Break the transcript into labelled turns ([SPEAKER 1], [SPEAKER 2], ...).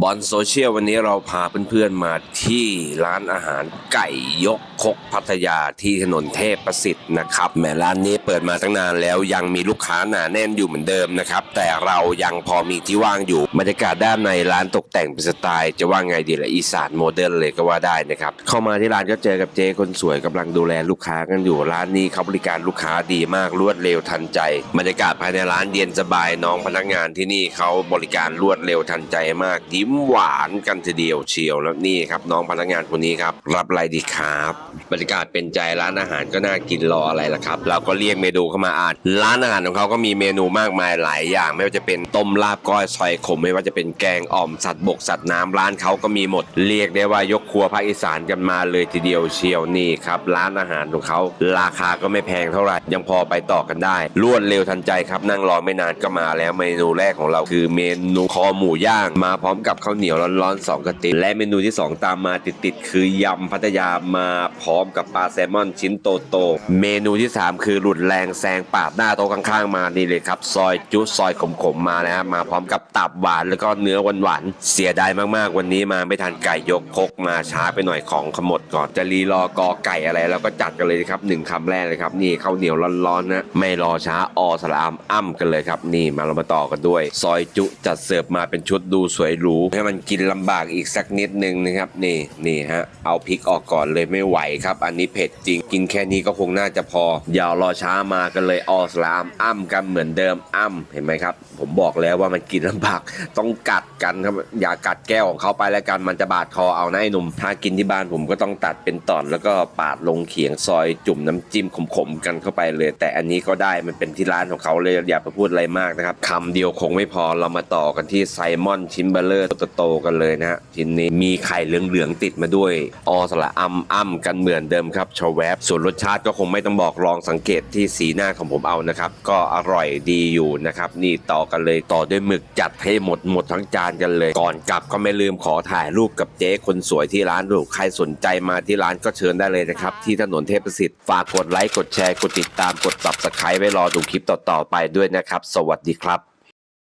[SPEAKER 1] บอลโซเชียลวันนี้เราพาเพื่อนๆมาที่ร้านอาหารไก่ยกคกพัทยาที่ถนนเทพประสิทธิ์นะครับแหมร้านนี้เปิดมาตั้งนานแล้วยังมีลูกค้าหนาแน่นอยู่เหมือนเดิมนะครับ แต่เรายังพอมีที่ว่างอยู่บรรยากาศด้านในร้านตกแต่งเป็นสไตล์จะว่าไงดีละอีสานโมเดิร์นเลยก็ว่าได้นะครับเข้ามาที่ร้านก็เจอกับเจ๊คนสวยกำลังดูแลลูกค้ากันอยู่ร้านนี้เขาบริการลูกค้าดีมากรวดเร็วทันใจบรรยากาศภายในร้านเย็นสบายน้องพนักงานที่นี่เขาบริการรวดเร็วทันใจมากยิ้มหวานกันทีเดียวเชียวแล้วนี่ครับ น้องพนักงานคนนี้ครับ รับอะไรดีครับ บรรยากาศเป็นใจร้านอาหารก็น่ากินรออะไรล่ะครับ เราก็เรียกเมนูเข้ามาอ่านร้านอาหารของเขาก็มีเมนูมากมายหลายอย่าง ไม่ว่าจะเป็นต้มลาบก้อยซอยขม ไม่ว่าจะเป็นแกงอ่อมสัตว์บกสัตว์น้ำร้านเขาก็มีหมด เรียกได้ว่ายกครัวภาคอีสานกันมาเลยทีเดียวเชียวนี่ครับร้านอาหารของเขาราคาก็ไม่แพงเท่าไหร่ยังพอไปต่อกันได้รวดเร็วทันใจครับนั่งรอไม่นานก็มาแล้วเมนูแรกของเราคือเมนูคอหมูย่างมาพร้อมกับข้าวเหนียวร้อนๆสองกระติและเมนูที่สองตามมาติดๆคือยำพัทยามาพร้อมกับปลาแซลมอนชิ้นโตๆเมนูที่สามคือหลุดแรงแซงปาดหน้าโต๊ะข้างๆมานี่เลยครับ ซอยจุซอยขมๆมมานะครับมาพร้อมกับตับหวานแล้วก็เนื้อหวานๆเสียดายมากๆวันนี้มาไม่ทันไก่ยกคกมาช้าไปหน่อยของขมดก่อนจะรีรอกอไก่อะไรแล้วก็จัดกันเลยครับหนึ่งคำแรกเลยครับนี่ข้าวเหนียวร้อนๆนะไม่รอช้าออสลามอ้ำกันเลยครับ นี่มาเรามาต่อกันด้วย ซอยจุจัดเสิร์ฟมาเป็นชุดดูสวยหรูให้มันกินลำบากอีกสักนิดนึงนะครับนี่นี่ฮะเอาพริกออกก่อนเลยไม่ไหวครับอันนี้เผ็ดจริง กินแค่นี้ก็คงน่าจะพอ อย่ารอช้ามากันเลยออสลามอ้ำกันเหมือนเดิมอ้ำเห็นไหมครับ ผมบอกแล้วว่ามันกินลำบากต้องกัดกันครับอย่ากัดแก้วของเขาไปแล้วกันมันจะบาดคอเอานะไอ้หนุ่มถ้ากินที่บ้านผมก็ต้องตัดเป็นตอนแล้วก็ปาดลงเขียงซอยจุ่มน้ำจิ้มขมๆกันเข้าไปเลย แต่อันนี้ก็ได้มันเป็นที่ร้านของเขาเลยอย่าไปพูดอะไรมากนะครับคำเดียวคงไม่พอเรามาต่อกันที่ไซมอนชิ้นเบลเลอร์โตๆกันเลยนะฮะชิ้นนี้มีไข่เหลืองๆติดมาด้วย ออสละอัมอ้ำกันเหมือนเดิมครับชวแวบส่วนรสชาติก็คงไม่ต้องบอกลองสังเกตที่สีหน้าของผมเอานะครับ ก็อร่อยดีอยู่นะครับ นี่ต่อกันเลยต่อด้วยหมึกจัดให้หมดหมดทั้งจานกันเลย ก่อนกลับก็ไม่ลืมขอถ่ายรูปกับเจ๊คนสวยที่ร้านดูใครสนใจมาที่ร้านก็เชิญได้เลยนะครับ ที่ถนนเทพสิทธิ์ฝากกดไลค์กดแชร์กดติดตามกด subscribe ไว้รอดูคลิปต่อๆไปด้วยนะครับ สวัสดีครับ